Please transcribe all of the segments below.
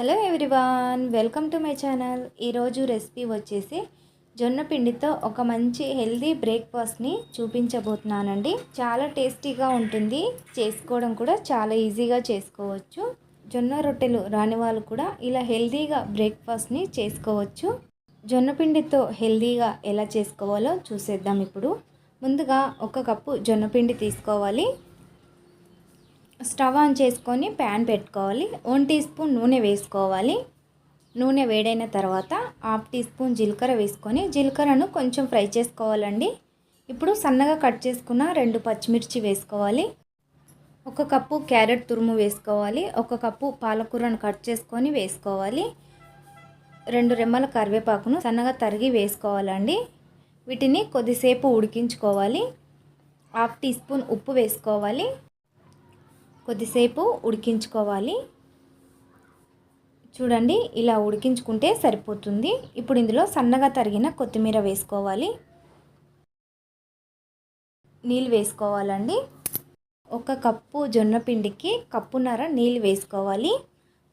Hello everyone welcome to my channel. ఈరోజు recipe వచ్చేసి జొన్న పిండితో ఒక మంచి హెల్దీ బ్రేక్ఫాస్ట్ని చూపించబోతున్నానండి. చాలా టేస్టీగా ఉంటుంది. చేసుకోవడం కూడా చాలా ఈజీగా చేసుకోవచ్చు. జొన్న రొట్టెలు రాని వాళ్ళు కూడా ఇలా హెల్దీగా బ్రేక్ఫాస్ట్ని చేసుకోవచ్చు. జొన్న పిండితో హెల్దీగా ఎలా చేసుకోవాలో చూసేద్దాం ఇప్పుడు. ముందుగా ఒక కప్పు జొన్న పిండి తీసుకోవాలి. స్టవ్ ఆన్ చేసుకొని ప్యాన్ పెట్టుకోవాలి. వన్ టీ స్పూన్ నూనె వేసుకోవాలి. నూనె వేడైన తర్వాత హాఫ్ టీ స్పూన్ జీలకర్ర వేసుకొని జీలకర్రను కొంచెం ఫ్రై చేసుకోవాలండి. ఇప్పుడు సన్నగా కట్ చేసుకున్న రెండు పచ్చిమిర్చి వేసుకోవాలి. ఒక కప్పు క్యారెట్ తురుము వేసుకోవాలి. ఒక కప్పు పాలకూరను కట్ చేసుకొని వేసుకోవాలి. రెండు రెమ్మల కరివేపాకును సన్నగా తరిగి వేసుకోవాలండి. వీటిని కొద్దిసేపు ఉడికించుకోవాలి. హాఫ్ టీ స్పూన్ ఉప్పు వేసుకోవాలి. కొద్దిసేపు ఉడికించుకోవాలి. చూడండి ఇలా ఉడికించుకుంటే సరిపోతుంది. ఇప్పుడు ఇందులో సన్నగా తరిగిన కొత్తిమీర వేసుకోవాలి. నీళ్ళు వేసుకోవాలండి. ఒక కప్పు జొన్న పిండికి కప్పున్నర నీళ్ళు వేసుకోవాలి.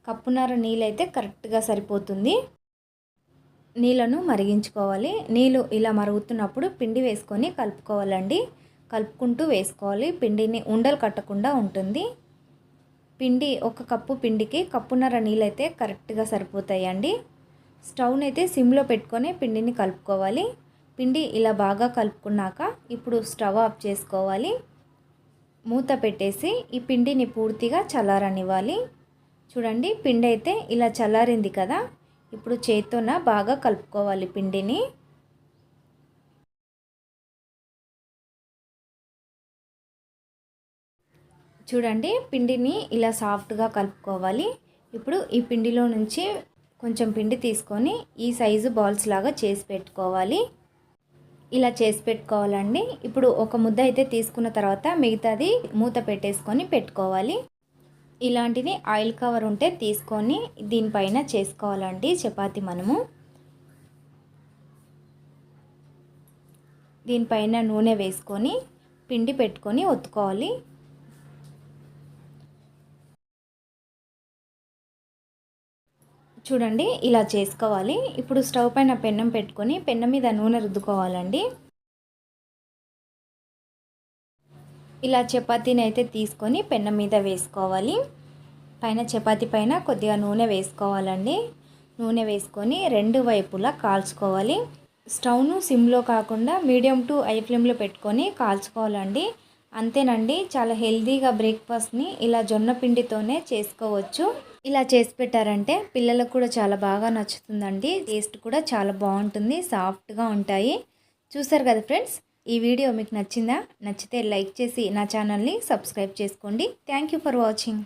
కప్పున్నర నీళ్ళు అయితే కరెక్ట్గా సరిపోతుంది. నీళ్ళను మరిగించుకోవాలి. నీళ్ళు ఇలా మరుగుతున్నప్పుడు పిండి వేసుకొని కలుపుకోవాలండి. కలుపుకుంటూ వేసుకోవాలి. పిండిని ఉండలు కట్టకుండా ఉంటుంది. పిండి ఒక కప్పు పిండికి కప్పున్నర నీళ్ళైతే కరెక్ట్గా సరిపోతాయండి. స్టవ్ని అయితే సిమ్లో పెట్టుకొని పిండిని కలుపుకోవాలి. పిండి ఇలా బాగా కలుపుకున్నాక ఇప్పుడు స్టవ్ ఆఫ్ చేసుకోవాలి. మూత పెట్టేసి ఈ పిండిని పూర్తిగా చల్లారనివ్వాలి. చూడండి పిండి అయితే ఇలా చల్లారింది కదా. ఇప్పుడు చేత్తోన బాగా కలుపుకోవాలి పిండిని. చూడండి పిండిని ఇలా సాఫ్ట్గా కలుపుకోవాలి. ఇప్పుడు ఈ పిండిలో నుంచి కొంచెం పిండి తీసుకొని ఈ సైజు బాల్స్ లాగా చేసి పెట్టుకోవాలి. ఇలా చేసి పెట్టుకోవాలండి. ఇప్పుడు ఒక ముద్ద అయితే తీసుకున్న తర్వాత మిగతాది మూత పెట్టేసుకొని పెట్టుకోవాలి. ఇలాంటిది ఆయిల్ కవర్ ఉంటే తీసుకొని దీనిపైన చేసుకోవాలండి చపాతి మనము. దీనిపైన నూనె వేసుకొని పిండి పెట్టుకొని ఒత్తుకోవాలి. చూడండి ఇలా చేసుకోవాలి. ఇప్పుడు స్టవ్ పైన పెన్నం పెట్టుకొని పెన్నం మీద నూనె రుద్దుకోవాలండి. ఇలా చపాతీని అయితే తీసుకొని పెన్నం మీద వేసుకోవాలి. పైన చపాతీ పైన కొద్దిగా నూనె వేసుకోవాలండి. నూనె వేసుకొని రెండు వైపులా కాల్చుకోవాలి. స్టవ్ను సిమ్లో కాకుండా మీడియం టు ఐ ఫ్లేమ్లో పెట్టుకొని కాల్చుకోవాలండి. అంతేనండి చాలా హెల్తీగా బ్రేక్ఫాస్ట్ని ఇలా జొన్న పిండితోనే చేసుకోవచ్చు. ఇలా చేసి పెట్టారంటే పిల్లలకు కూడా చాలా బాగా నచ్చుతుందండి. టేస్ట్ కూడా చాలా బాగుంటుంది సాఫ్ట్గా ఉంటాయి. చూసారు కదా ఫ్రెండ్స్? ఈ వీడియో మీకు నచ్చిందా? నచ్చితే లైక్ చేసి నా ఛానల్ని సబ్స్క్రైబ్ చేసుకోండి. Thank for watching